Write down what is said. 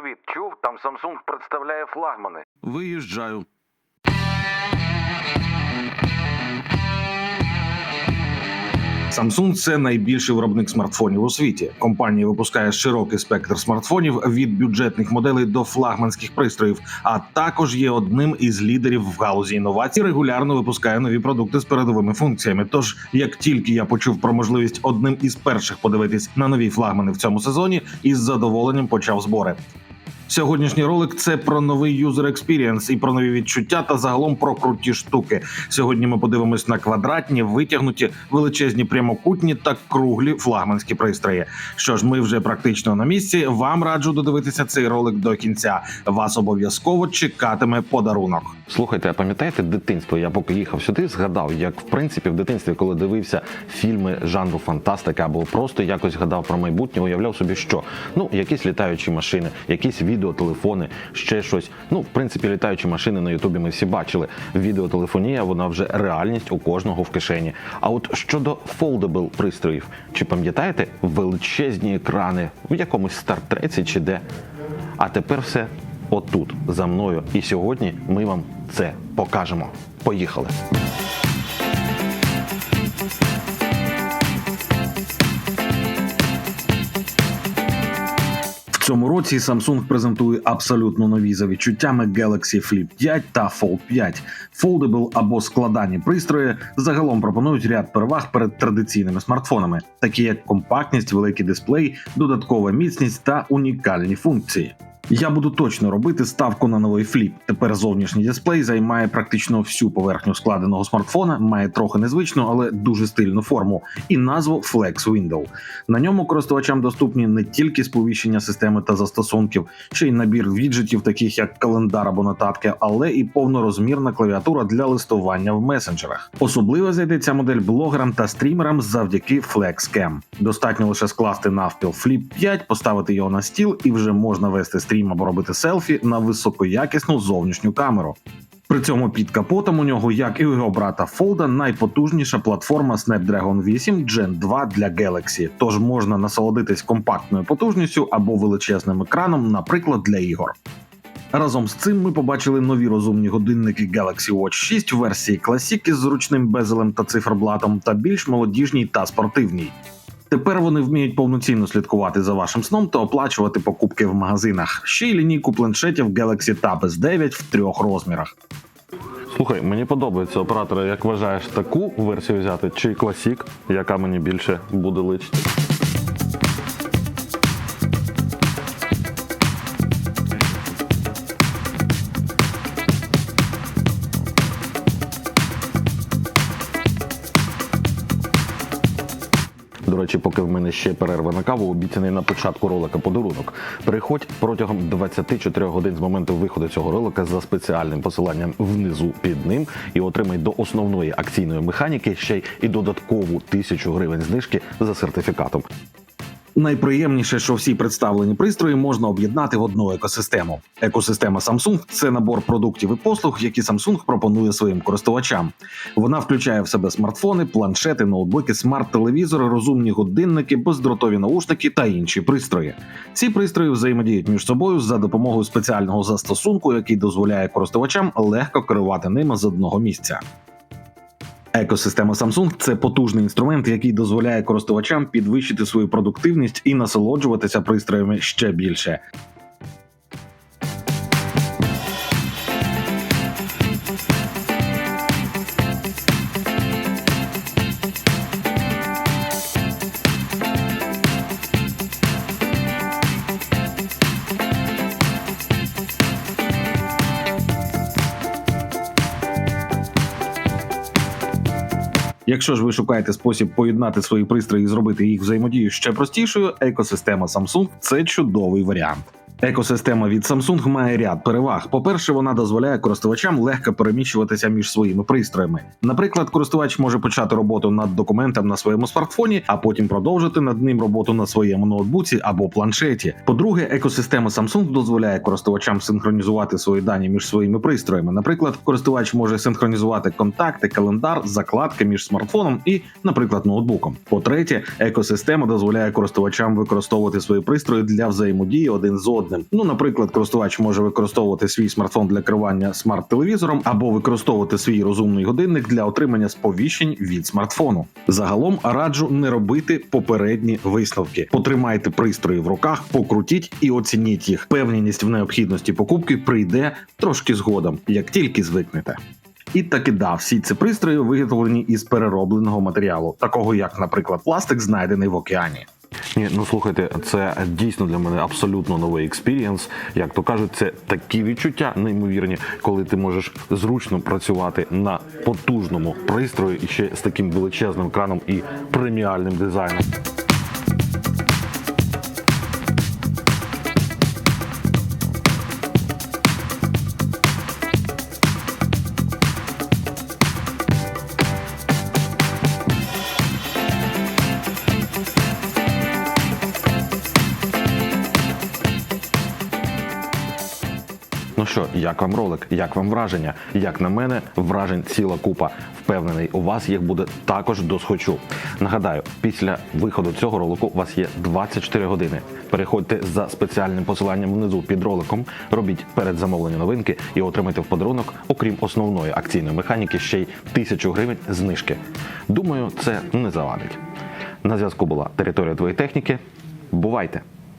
Привіт, чув? Там Samsung представляє флагмани. Виїжджаю. Samsung – це найбільший виробник смартфонів у світі. Компанія випускає широкий спектр смартфонів від бюджетних моделей до флагманських пристроїв, а також є одним із лідерів в галузі інновацій. Регулярно випускає нові продукти з передовими функціями. Тож, як тільки я почув про можливість одним із перших подивитись на нові флагмани в цьому сезоні, із задоволенням почав збори. Сьогоднішній ролик це про новий user experience і про нові відчуття та загалом про круті штуки. Сьогодні ми подивимось на квадратні, витягнуті, величезні прямокутні та круглі флагманські пристрої. Що ж, ми вже практично на місці. Вам раджу додивитися цей ролик до кінця. Вас обов'язково чекатиме подарунок. Слухайте, а пам'ятаєте дитинство? Я поки їхав сюди, згадав, як в принципі в дитинстві, коли дивився фільми жанру фантастика або просто якось гадав про майбутнє, уявляв собі, що ну якісь літаючі машини, якісь відеотелефони, ще щось. Ну, в принципі, літаючі машини на Ютубі ми всі бачили. Відеотелефонія, вона вже реальність у кожного в кишені. А от щодо foldable пристроїв, чи пам'ятаєте величезні екрани в якомусь стартреці чи де? А тепер все отут за мною. І сьогодні ми вам це покажемо. Поїхали. Цьому році Samsung презентує абсолютно нові за відчуттями Galaxy Flip 5 та Fold 5. Foldable або складані пристрої загалом пропонують ряд переваг перед традиційними смартфонами, такі як компактність, великий дисплей, додаткова міцність та унікальні функції. Я буду точно робити ставку на новий фліп. Тепер зовнішній дисплей займає практично всю поверхню складеного смартфона, має трохи незвичну, але дуже стильну форму, і назву Flex Window. На ньому користувачам доступні не тільки сповіщення системи та застосунків, ще й набір віджитів, таких як календар або нотатки, але і повнорозмірна клавіатура для листування в месенджерах. Особливо зайде ця модель блогерам та стрімерам завдяки FlexCam. Достатньо лише скласти навпіл Flip 5, поставити його на стіл, і вже можна вести стрім або робити селфі на високоякісну зовнішню камеру. При цьому під капотом у нього, як і у його брата Фолда, найпотужніша платформа Snapdragon 8 Gen 2 для Galaxy, тож можна насолодитись компактною потужністю або величезним екраном, наприклад, для ігор. Разом з цим ми побачили нові розумні годинники Galaxy Watch 6 в версії Classic із зручним безелем та циферблатом та більш молодіжній та спортивній. Тепер вони вміють повноцінно слідкувати за вашим сном та оплачувати покупки в магазинах. Ще й лінійку планшетів Galaxy Tab S9 в трьох розмірах. Слухай, мені подобається оператора, як вважаєш таку версію взяти, чи класік, яка мені більше буде личити. Речі, поки в мене ще перерва на каву, обіцяний на початку ролика подарунок. Приходь протягом 24 годин з моменту виходу цього ролика за спеціальним посиланням внизу під ним і отримай до основної акційної механіки ще й і додаткову тисячу гривень знижки за сертифікатом. Найприємніше, що всі представлені пристрої можна об'єднати в одну екосистему. Екосистема Samsung – це набор продуктів і послуг, які Samsung пропонує своїм користувачам. Вона включає в себе смартфони, планшети, ноутбуки, смарт-телевізори, розумні годинники, бездротові наушники та інші пристрої. Ці пристрої взаємодіють між собою за допомогою спеціального застосунку, який дозволяє користувачам легко керувати ними з одного місця. Екосистема Samsung – це потужний інструмент, який дозволяє користувачам підвищити свою продуктивність і насолоджуватися пристроями ще більше. Якщо ж ви шукаєте спосіб поєднати свої пристрої і зробити їх взаємодію ще простішою, екосистема Samsung – це чудовий варіант. Екосистема від Samsung має ряд переваг. По-перше, вона дозволяє користувачам легко переміщуватися між своїми пристроями. Наприклад, користувач може почати роботу над документом на своєму смартфоні, а потім продовжити над ним роботу на своєму ноутбуці або планшеті. По-друге, екосистема Samsung дозволяє користувачам синхронізувати свої дані між своїми пристроями. Наприклад, користувач може синхронізувати контакти, календар, закладки між смартфоном і, наприклад, ноутбуком. По-третє, екосистема дозволяє користувачам використовувати свої пристрої для взаємодії один з одним. Завгодним. Ну, наприклад, користувач може використовувати свій смартфон для керування смарт-телевізором або використовувати свій розумний годинник для отримання сповіщень від смартфону. Загалом раджу не робити попередні висновки. Потримайте пристрої в руках, покрутіть і оцініть їх. Певність в необхідності покупки прийде трошки згодом, як тільки звикнете. І таки да, всі ці пристрої виготовлені із переробленого матеріалу, такого як, наприклад, пластик, знайдений в океані. Ні, ну слухайте, це дійсно для мене абсолютно новий експірієнс. Як то кажуть, це такі відчуття неймовірні, коли ти можеш зручно працювати на потужному пристрої і ще з таким величезним краном і преміальним дизайном. Що, як вам ролик? Як вам враження? Як на мене, вражень ціла купа. Впевнений, у вас їх буде також досхочу. Нагадаю, після виходу цього ролику у вас є 24 години. Переходьте за спеціальним посиланням внизу під роликом, робіть передзамовлення новинки і отримайте в подарунок, окрім основної акційної механіки, ще й тисячу гривень знижки. Думаю, це не завадить. На зв'язку була територія твоєї техніки. Бувайте!